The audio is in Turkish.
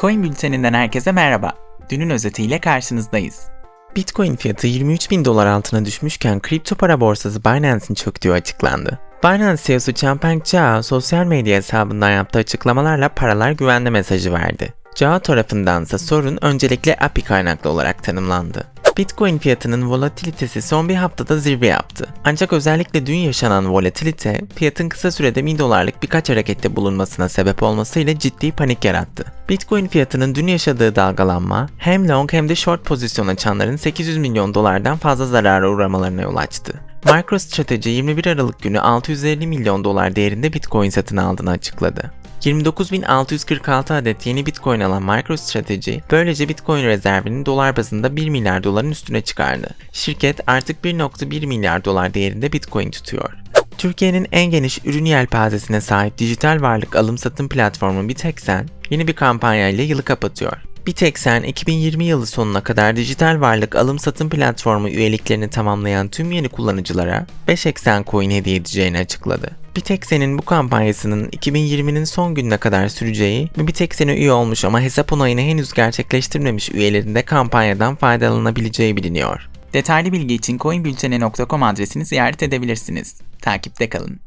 Coin Bülteni'nden herkese merhaba. Dünün özetiyle karşınızdayız. Bitcoin fiyatı 23 bin dolar altına düşmüşken kripto para borsası Binance'in çöktüğü açıklandı. Binance CEO'su Changpeng Zhao sosyal medya hesabından yaptığı açıklamalarla paralar güvende mesajı verdi. Zhao tarafındansa sorun öncelikle API kaynaklı olarak tanımlandı. Bitcoin fiyatının volatilitesi son bir haftada zirve yaptı. Ancak özellikle dün yaşanan volatilite, fiyatın kısa sürede 1000 dolarlık birkaç harekette bulunmasına sebep olmasıyla ciddi panik yarattı. Bitcoin fiyatının dün yaşadığı dalgalanma, hem long hem de short pozisyon açanların 800 milyon dolardan fazla zarara uğramalarına yol açtı. MicroStrategy 21 Aralık günü 650 milyon dolar değerinde Bitcoin satın aldığını açıkladı. 29.646 adet yeni Bitcoin alan MicroStrategy böylece Bitcoin rezervinin dolar bazında 1 milyar doların üstüne çıkardı. Şirket artık 1.1 milyar dolar değerinde Bitcoin tutuyor. Türkiye'nin en geniş ürün yelpazesine sahip dijital varlık alım satım platformu Bitexen yeni bir kampanya ile yılı kapatıyor. Bitexen 2020 yılı sonuna kadar dijital varlık alım satım platformu üyeliklerini tamamlayan tüm yeni kullanıcılara 5 eksen coin hediye edeceğini açıkladı. Bitexen'in bu kampanyasının 2020'nin son gününe kadar süreceği ve Bitexen'e üye olmuş ama hesap onayını henüz gerçekleştirmemiş üyelerin de kampanyadan faydalanabileceği biliniyor. Detaylı bilgi için coinbülteni.com adresini ziyaret edebilirsiniz. Takipte kalın.